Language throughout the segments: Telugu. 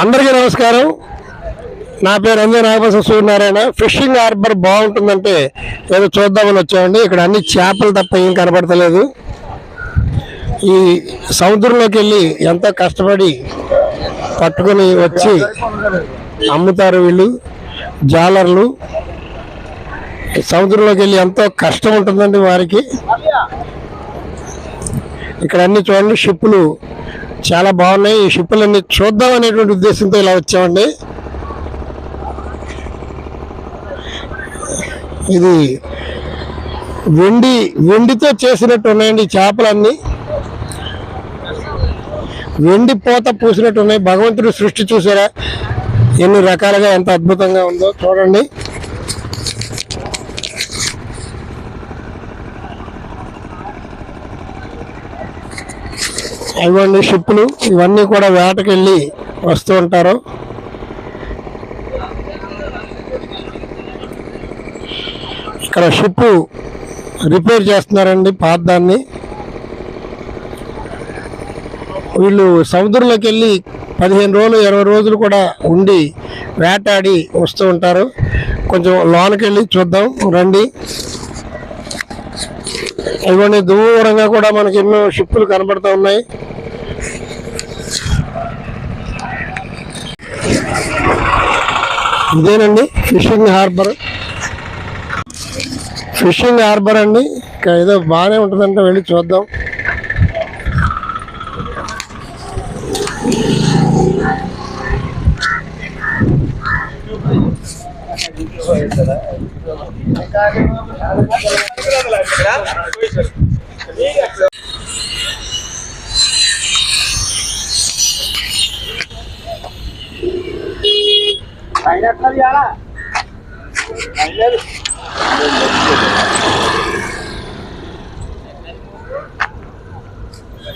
అందరికీ నమస్కారం. నా పేరు అంజయ్ నాగభూషణ సూర్యనారాయణ. ఫిషింగ్ హార్బర్ బాగుంటుందంటే ఏదో చూద్దామని వచ్చామండి. ఇక్కడ అన్ని చేపలు తప్ప ఏం కనబడతలేదు. ఈ సముద్రంలోకి వెళ్ళి ఎంతో కష్టపడి పట్టుకొని వచ్చి అమ్ముతారు వీళ్ళు. జాలర్లు. సముద్రంలోకి వెళ్ళి ఎంతో కష్టం ఉంటుందండి వారికి. ఇక్కడ అన్ని చూడండి షిప్పులు చాలా బాగున్నాయి. ఈ షిప్పులన్నీ చూద్దాం అనేటువంటి ఉద్దేశంతో ఇలా వచ్చామండి. ఇది వెండి వెండితో చేసినట్టు ఉన్నాయండి చేపలన్నీ. వెండి పోత పూసినట్టు ఉన్నాయి. భగవంతుడు సృష్టి చూసారా? ఎన్ని రకాలుగా ఎంత అద్భుతంగా ఉందో చూడండి. ఇవ్వండి షిప్పులు ఇవన్నీ కూడా వేటకెళ్ళి వస్తూ ఉంటారు. ఇక్కడ షిప్ రిపేర్ చేస్తున్నారండి పాత దాన్ని వీళ్ళు సముద్రంలోకి వెళ్ళి పదిహేను రోజులు ఇరవై రోజులు కూడా ఉండి వేటాడి వస్తూ ఉంటారు. కొంచెం లోనకెళ్ళి చూద్దాం రండి. ఇవన్నీ దూరంగా కూడా మనకి ఎన్నో షిప్పులు కనబడుతూ ఉన్నాయి. ఇదేనండి ఫిషింగ్ హార్బర్. ఫిషింగ్ హార్బర్ అండి. ఇంకా ఏదో బాగానే ఉంటుందంటే వెళ్ళి చూద్దాం. फाइनल यारा final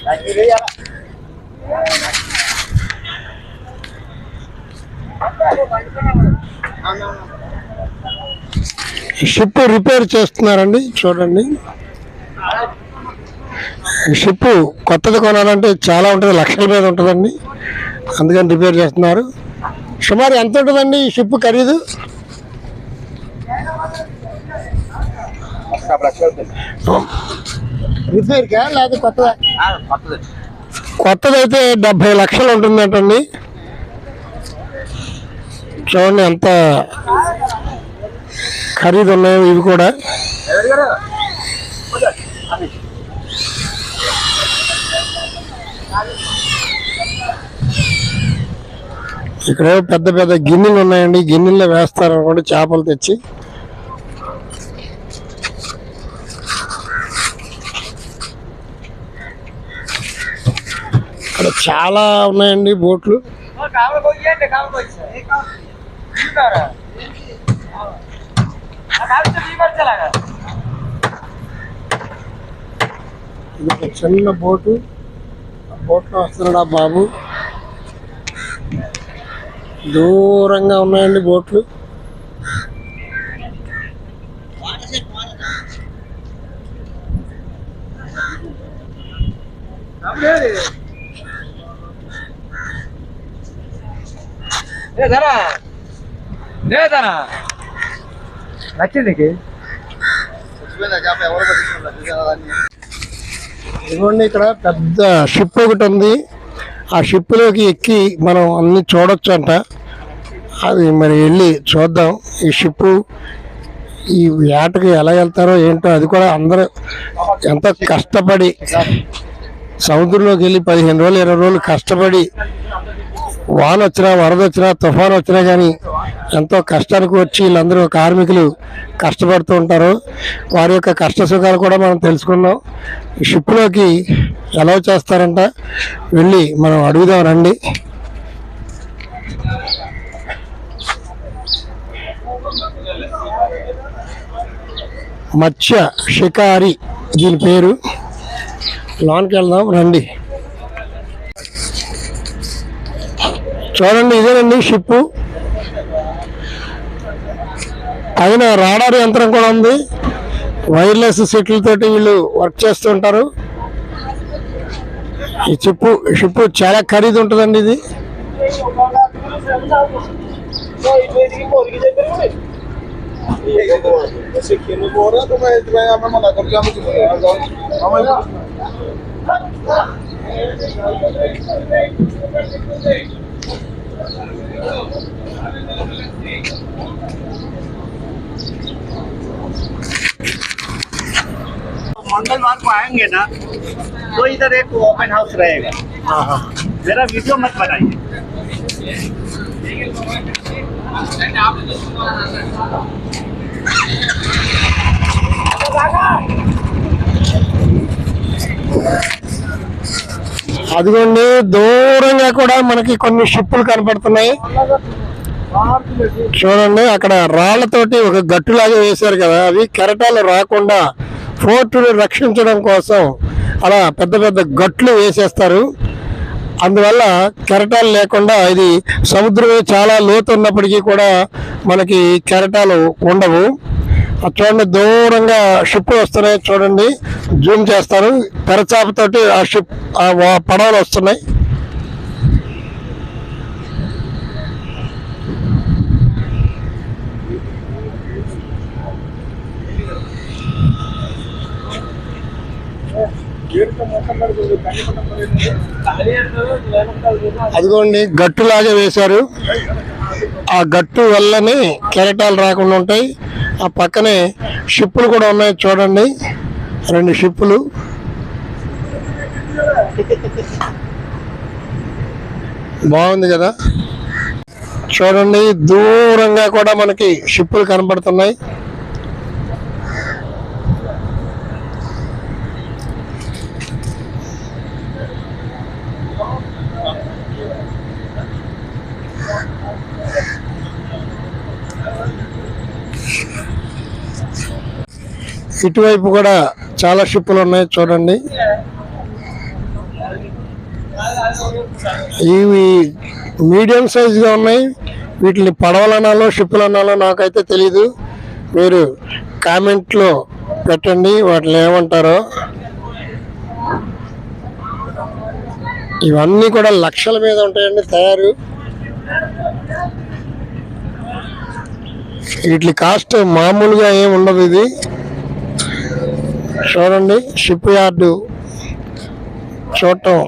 Thank you, ship repair చేస్తున్నారండి చూడండి. షిప్ కొత్తది కొనాలంటే చాలా ఉంటుంది లక్షల మీద ఉంటుందండి. అందుకని రిపేర్ చేస్తున్నారు. సుమారు ఎంత ఉంటుందండి ఈ షిప్ ఖరీదు? రిపేర్కా లేకపోతే కొత్తదా? కొత్తదైతే డెబ్బై లక్షలు ఉంటుందంటండి. చూడండి ఎంత ఖరీదు ఉన్నాయో ఇవి కూడా. ఇక్కడ పెద్ద పెద్ద గిన్నెలు ఉన్నాయండి. గిన్నెల్లో వేస్తారు అనుకోండి చేపలు తెచ్చి. ఇక్కడ చాలా ఉన్నాయండి బోట్లు. ఇది ఒక చిన్న బోటు. ఆ బోట్లో వస్తున్నాడు ఆ బాబు? దూరంగా ఉన్నాయండి బోట్లు. లేదనా లేదనా నచ్చింది నీకు? ఇదిగోండి ఇక్కడ పెద్ద షిప్ ఒకటి ఉంది. ఆ షిప్లోకి ఎక్కి మనం అన్ని చూడొచ్చు అంట అది మరి వెళ్ళి చూద్దాం. ఈ షిప్ ఈ వేటకి ఎలా వెళ్తారో ఏంటో అది కూడా అందరూ ఎంతో కష్టపడి సముద్రంలోకి వెళ్ళి పదిహేను రోజులు ఇరవై రోజులు కష్టపడి వాన వచ్చినా వరద వచ్చినా తుఫాన్ వచ్చినా కానీ ఎంతో కష్టానికి వచ్చి వీళ్ళందరూ కార్మికులు కష్టపడుతూ ఉంటారు. వారి యొక్క కష్ట సుఖాలు కూడా మనం తెలుసుకున్నాం షిప్లోకి ఎలా చేస్తారంట? వెళ్ళి మనం అడుగుదాం రండి. మత్స్య షికారి దీని పేరు. లోనికి వెళ్దాం రండి. చూడండి ఇదేనండి షిప్. పైన రాడార్ యంత్రం కూడా ఉంది. వైర్లెస్ సెట్లతోటి వీళ్ళు వర్క్ చేస్తుంటారు ఈ చిప్పు షిప్ చాలా ఖరీదు ఉంటుందండి ఇది. मंगलवार को आएँगे ना तो इधर एक ओपन हाउस रहेगा। मेरा वीडियो मत बनाइए। అదిగోండి దూరంగా కూడా మనకి కొన్ని షిప్పులు కనపడుతున్నాయి. చూడండి అక్కడ రాళ్ళతోటి ఒక గట్టులాగా వేశారు కదా అవి కెరటాలు రాకుండా ఫోర్టుని రక్షించడం కోసం అలా పెద్ద పెద్ద గట్లు వేసేస్తారు. అందువల్ల కెరటాలు లేకుండా ఇది సముద్రమే చాలా లోతు ఉన్నప్పటికీ కూడా మనకి కెరటాలు ఉండవు. అది చూడండి దూరంగా షిప్ వస్తున్నాయి చూడండి. జూమ్ చేస్తారు తెరచాపతోటి ఆ షిప్ ఆ పడవలు వస్తున్నాయి. అదిగోండి గట్టులాగా వేశారు. ఆ గట్టు వల్లనే కెరటాలు రాకుండా ఉంటాయి. ఆ పక్కనే షిప్పులు కూడా ఉన్నాయి చూడండి. రెండు షిప్పులు. బాగుంది కదా? చూడండి దూరంగా కూడా మనకి షిప్పులు కనబడుతున్నాయి. ఇటువైపు కూడా చాలా షిప్పులు ఉన్నాయి చూడండి. ఇవి మీడియం సైజుగా ఉన్నాయి. వీటిని పడవలనాలో షిప్పులు అనాలో నాకైతే తెలీదు. మీరు కామెంట్లో పెట్టండి వాటిని ఏమంటారో. ఇవన్నీ కూడా లక్షల మీద ఉంటాయండి తయారు. వీటి కాస్ట్ మామూలుగా ఏమి ఉండదు ఇది. చూడండి షిప్ యార్డు చూడటం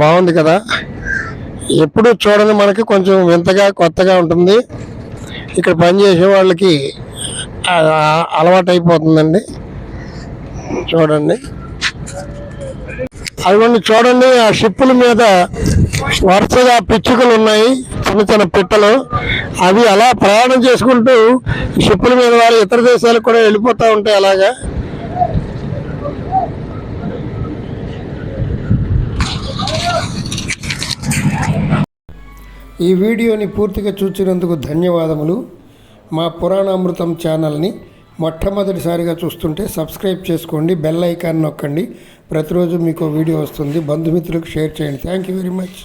బాగుంది కదా. ఎప్పుడు చూడండి మనకి కొంచెం వింతగా కొత్తగా ఉంటుంది. ఇక్కడ పనిచేసే వాళ్ళకి అలవాటు అయిపోతుందండి చూడండి. అవి చూడండి ఆ షిప్పుల మీద వరుసగా పిచ్చుకలు ఉన్నాయి చిన్న చిన్న పిట్టలు. అవి అలా ప్రయాణం చేసుకుంటూ షిప్పుల మీద వారు ఇతర దేశాలకు కూడా వెళ్ళిపోతూ ఉంటాయి అలాగా ఈ వీడియోని పూర్తిగా చూసినందుకు ధన్యవాదములు. మా పురాణామృతం ఛానల్ని మొట్టమొదటిసారిగా చూస్తుంటే సబ్స్క్రైబ్ చేసుకోండి బెల్ ఐకాన్ నొక్కండి. ప్రతిరోజు మీకు వీడియో వస్తుంది. బంధుమిత్రులకు షేర్ చేయండి. Thank you very much